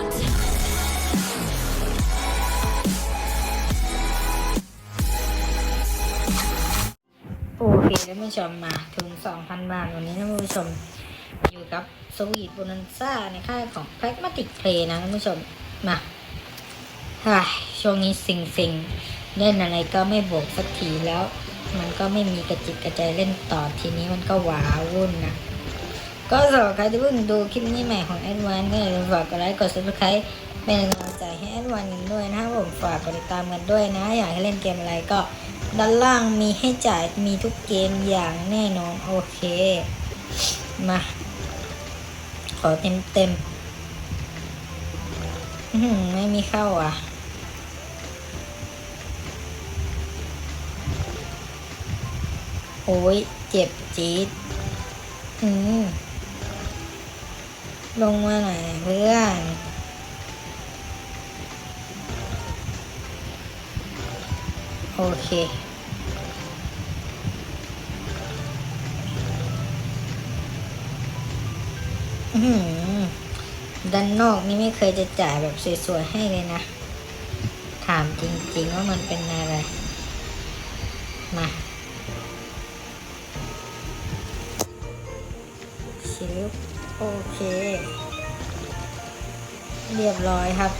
โอเคท่านผู้ชมมาถึง 2,000 บาท วันนี้ท่านผู้ชมอยู่กับสวีทโบนันซ่าในค่ายของ Pragmatic Play นะท่านผู้ชม มาช่วงนี้สิงสิงเล่นอะไรก็ไม่บวกสักทีแล้ว มันก็ไม่มีกระจิตกระใจเล่นต่อทีนี้มันก็หวาวุ่นนะ ก็สำหรับใครที่เพิ่งดูคลิปนี้ใหม่ของแอดวานก็อย่าลืมฝากกดไลค์กด subscribe เป็นกำลังใจให้แอดวานกันด้วยนะครับผมฝากกดติดตามกันด้วยนะ อยากให้เล่นเกมอะไรก็ด้านล่างมีให้จ่ายมีทุกเกมอย่างแน่นอนโอเค มา ขอเต็มเต็มๆไม่มีเข้าอะโอ้ยเจ็บจี๊ดอืม ลงมาหน่อยเพื่อนโอเคด้านนอกนี่ไม่เคยจะจ่ายแบบสวยๆให้เลยนะ ถามจริงๆว่ามันเป็นอะไร มาชิล โอเค เรียบร้อยครับ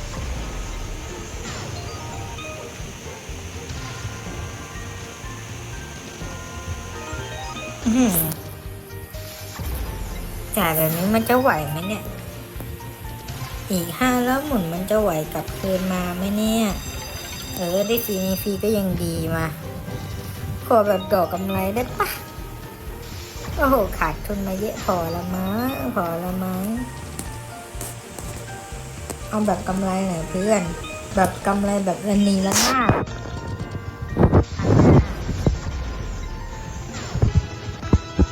จ่ายแบบนี้มันจะไหวไหมเนี่ย อีกห้าแล้วหมุนมันจะไหวกลับคืนมาไหมเนี่ย เออ ได้ฟรีฟรีก็ยังดีมา ขอแบบดอกกำไรได้ปะ โอ้โห ขาดทุนมาเยอะพอละมั้งพอละมั้งเอาแบบกำไรหน่อยเพื่อน แบบกำไรแบบระนีละนาด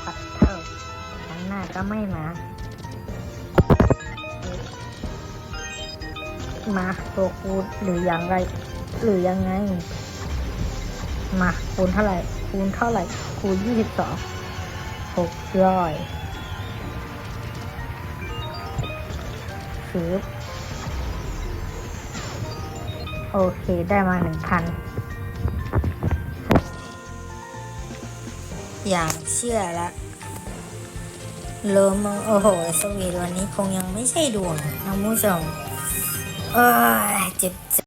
ปัดเท่าหน้าก็ไม่มา มาตัวคูณหรืออย่างไร หรือยังไง มาคูณเท่าไหร่ คูณเท่าไหร่ คูณยี่สิบสอง หกร้อยซื้อโอเคได้มาหนึ่งพันอย่างเชื่อละโลมงโอ้โห สวีทวันนี้คงยังไม่ใช่ดวงนะคุณผู้ชมเอ้ยเจ็บ